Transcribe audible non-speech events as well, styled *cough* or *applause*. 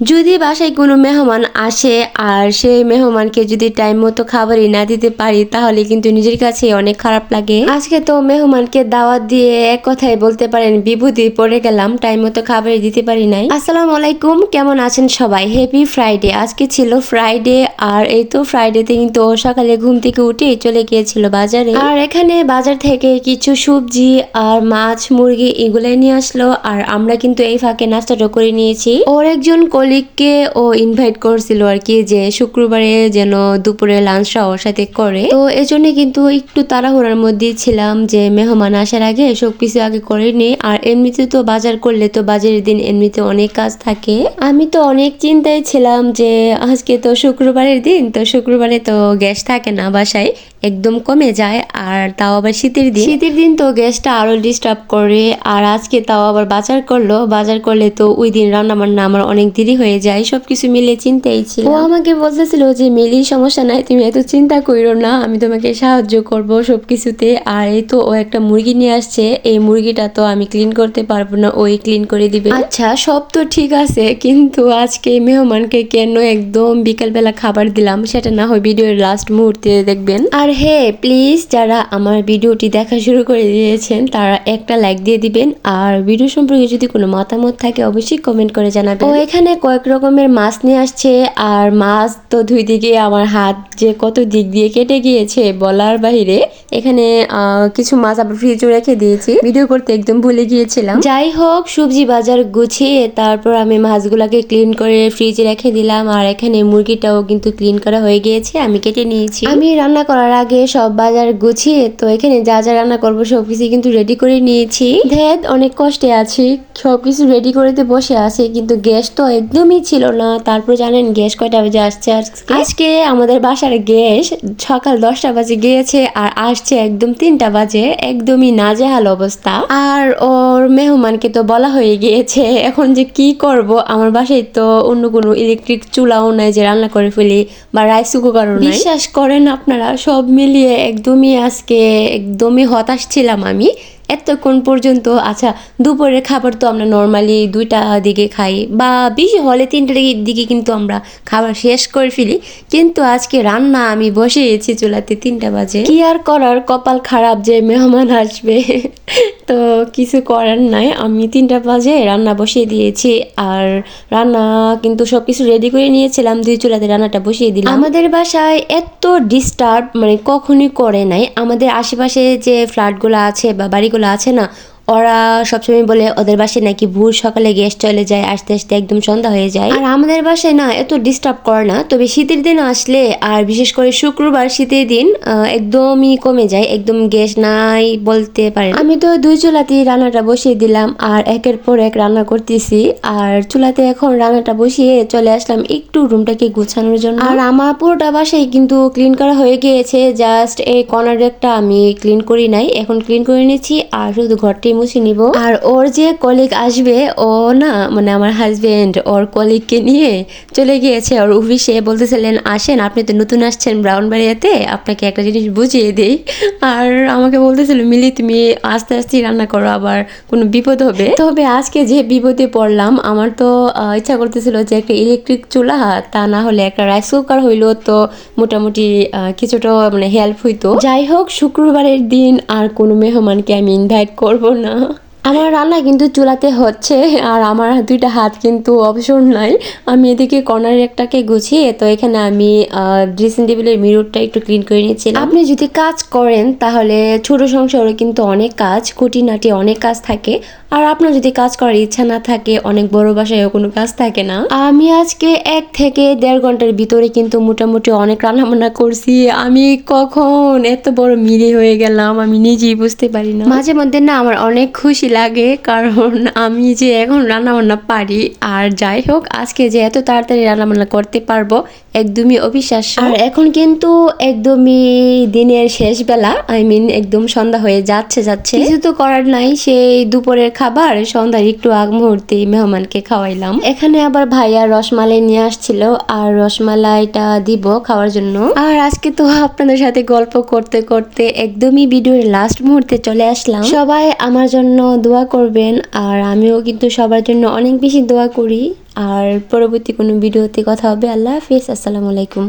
যদি বাসায় কোনো মেহমান আসে আর সেই মেহমানকে যদি টাইম মতো খাবারই না দিতে পারি, তাহলে কিন্তু নিজের কাছে অনেক খারাপ লাগে। আজকে তো মেহমানকে দাওয়াত দিয়ে এক কথাই বলতে পারেন, বিভূতি পড়ে গেলাম, টাইম মতো খাবারই দিতে পারি নাই। আসসালামু আলাইকুম, কেমন আছেন সবাই? হ্যাপি ফ্রাইডে আজকে ছিল ফ্রাইডে আর এই তো ফ্রাইডেতে কিন্তু সকালে ঘুম থেকে উঠে চলে গিয়েছিল বাজারে। আর এখানে বাজার থেকে কিছু সবজি আর মাছ, মুরগি এগুলাই নিয়ে আসলো, আর আমরা কিন্তু এই ফাঁকে নাস্তাটা করে নিয়েছি। ওর একজন কলিগকে ও ইনভাইট করছিল আর কি যে শুক্রবারে যেন দুপুরে লাঞ্চটা ওর সাথে করে। তো এজন্য কিন্তু একটু তাড়াহুড়ার মধ্যে ছিলাম যে মেহমান আসার আগে সব কিছু আগে করে নি। আর এমনিতে তো বাজার করলে তো বাজারের দিন এমনিতে অনেক কাজ থাকে। আমি তো অনেক চিন্তায় ছিলাম যে আজকে তো শুক্রবারের দিন, তো শুক্রবারে তো গ্যাস থাকে না বাসায়। একদম কমে যায় আর তাও আবার শীতের দিন। শীতের দিন তো গ্যাসটা আরও ডিস্টার্ব করে আর আজকে তাও আবার বাজার করল। বাজার করলে তো ওই দিন রান্না বান্না আমার অনেক দেরি হয়ে যায় সব কিছু মিলে চিন্তাই ছিল। ও আমাকে বলতেছিল যে মিলি সমস্যা নাই তুমি এত চিন্তা করো না আমি তোমাকে সাহায্য করব সব কিছুতে আর এই তো ও একটা মুরগি নিয়ে আসছে এই মুরগিটা তো আমি ক্লিন করতে পারব না ওই ক্লিন করে দিবে। আচ্ছা সব তো ঠিক আছে কিন্তু আজকে মেহমানকে কেন একদম বিকালবেলা খাবার দিলাম সেটা না হয় ভিডিওর লাস্ট মুহূর্তে দেখবেন। আর হে প্লিজ যারা আমার ভিডিওটি দেখা শুরু করে দিয়েছেন, তারা একটা লাইক দিয়ে দিবেন। আর ভিডিও সম্পর্কে যদি কোনো মতামত থাকে, অবশ্যই কমেন্ট করে জানাবেন। ও, এখানে কয়েক রকমের মাছ নিয়ে আসছে। আর মাছ তো দুই দিকে আমার হাত যে কত দিক দিয়ে কেটে গিয়েছে বলার বাহিরে। এখানে কিছু মাছ আবার ফ্রিজে রেখে দিয়েছি। ভিডিও করতে একদম ভুলে গিয়েছিলাম। যাই হোক, সবজি বাজার গুছিয়ে তারপর আমি মাছগুলাকে ক্লিন করে ফ্রিজে রেখে দিলাম। আর এখানে মুরগিটাও কিন্তু ক্লিন করা হয়ে গিয়েছে, আমি কেটে নিয়েছি। আমি রান্না করার আগে সব বাজার গুছিয়ে তো এখানে যা যা রান্না করব সবকিছু কিন্তু রেডি করে নিয়েছি। ধেদ অনেক কষ্টে আছি। সবকিছু রেডি করতে বসে আছি, কিন্তু গ্যাস তো একদমই ছিল না। তারপর জানেন গ্যাস কয়টা বাজে আসছে আজকে? আমাদের বাসার গ্যাস সকাল দশটা বাজে গিয়েছে আর আসছে একদম তিনটা বাজে। একদমই নাজেহাল অবস্থা। আর ওর মেহমানকে তো বলা হয়ে গিয়েছে, এখন যে কি করব? আমার বাসায় তো অন্য কোনো ইলেকট্রিক চুলাও নাই যে রান্না করে ফেলি বা রাইস কুকারও নাই। বিশ্বাস করেন আপনারা, সব মিলিয়ে একদমই আজকে একদমই হতাশ ছিলাম আমি। এতক্ষণ পর্যন্ত আচ্ছা দুপুরের খাবার তো আমরা নর্মালি দুইটা দিকে খাই বা বেশি হলে তিনটার দিকে কিন্তু আমরা খাবার শেষ করে ফেলি। কিন্তু আজকে রান্না আমি বসিয়েছি চুলাতে তিনটা বাজে। কি আর করার, কপাল খারাপ যে মেহমান আসবে। *laughs* তো কিছু করার নাই, আমি তিনটা বাজে রান্না বসিয়ে দিয়েছি। আর রান্না কিন্তু সব কিছু রেডি করে নিয়েছিলাম দুই চুলাতে রান্নাটা বসিয়ে দিলাম। আমাদের বাসায় এত ডিস্টার্ব মানে কখনোই করে নাই। আমাদের আশেপাশে যে ফ্ল্যাটগুলো আছে বা বাড়িগুলো আছে না ওরা সবসময় বলে, ওদের বাসায় নাকি ভোর সকালে গ্যাস চলে যায়, আস্তে আস্তে একদম সন্ধ্যা হয়ে যায়। আর আমাদের বাসায় না, এত ডিস্টার্ব করে না। তবে শীতের দিন আসলে, আর বিশেষ করে শুক্রবার শীতের দিন একদমই কমে যায়, একদম গ্যাস নাই বলতে পারে আমি তো দুই চুলাতেই রান্নাটা বসিয়ে দিলাম, আর একের পর এক রান্না করতেছি। আর চুলাতে এখন রান্নাটা বসিয়ে চলে আসলাম একটু রুমটাকে গুছানোর জন্য। আর আমার পুরোটা বাসায় কিন্তু ক্লিন করা হয়ে গিয়েছে জাস্ট এই কর্নার একটা আমি ক্লিন করি নাই, এখন ক্লিন করে নিয়েছি আর শুধু ঘরটি মুছে নিব। আর ওর যে কলিগ আসবে, ও না মানে আমার হাজবেন্ড ওর কলিগকে নিয়ে চলে গিয়েছে। ওর অফিসে বলতেছিলেন আসেন, আপনি তো নতুন আসছেন ব্রাউন বাড়িয়াতে আপনাকে একটা জিনিস বুঝিয়ে দেই। আর আমাকে বলতেছিল মিলি তুমি আস্তে আস্তে রান্না করো, আবার কোনো বিপদ হবে? তবে আজকে যে বিপদে পড়লাম, আমার তো ইচ্ছা করতেছিল যে একটা ইলেকট্রিক চুলা, তা না হলে একটা রাইস কুকার হইল তো মোটামুটি কিছুটা মানে হেল্প হইতো। যাই হোক, শুক্রবারের দিন আর কোনো মেহমানকে আমি ইনভাইট করব না আমার রান্না কিন্তু চুলাতে হচ্ছে আর আমার দুইটা হাত কিন্তু অপশন নাই। আমি এদিকে কর্নার একটাকে গুছিয়ে তো এখানে আমি ড্রেসিং টেবিলের মিররটা একটু ক্লিন করে নিয়েছিলাম। আপনি যদি কাজ করেন তাহলে ছোট সংসারে কিন্তু অনেক কাজ খুঁটিনাটি অনেক কাজ থাকে। আর আপনার যদি কাজ করার ইচ্ছা না থাকে অনেক বড় বাসায়ও কোনো কাজ থাকে না। আমি আজকে এক থেকে দেড় ঘণ্টার ভিতরে কিন্তু মোটামুটি অনেক রান্না বান্না করছি। আমি কখন এত বড় মিলি হয়ে গেলাম আমি নিজেই বুঝতে পারি না। মাঝে মধ্যে না আমার অনেক খুশি লাগে কারণ আমি যে এখন রান্না বান্না পারি। আর যাই হোক আজকে যে এত তাড়াতাড়ি রান্না বান্না করতে পারব একদমই অবিশ্বাস্য। আর এখন কিন্তু একদমই দিনের শেষ বেলা আই মিন একদম সন্ধ্যা হয়ে যাচ্ছে যাচ্ছে। কিছু তো করার নাই সেই দুপুরের খাবার সন্ধ্যার একটু আগ মুহূর্তে মেহমানকে খাওয়াইলাম। এখানে আবার ভাইয়া রসমালাই নিয়ে আসছিল আর রসমালাইটা দিব খাওয়ার জন্য। আর আজকে তো আপনাদের সাথে গল্প করতে করতে একদমই ভিডিওর লাস্ট মুহূর্তে চলে আসলাম। সবাই আমার জন্য দোয়া করবেন আর আমিও কিন্তু সবার জন্য অনেক বেশি দোয়া করি। আর পরবর্তী কোনো ভিডিওতে কথা হবে। আল্লাহ হাফিজ। আসসালামু আলাইকুম।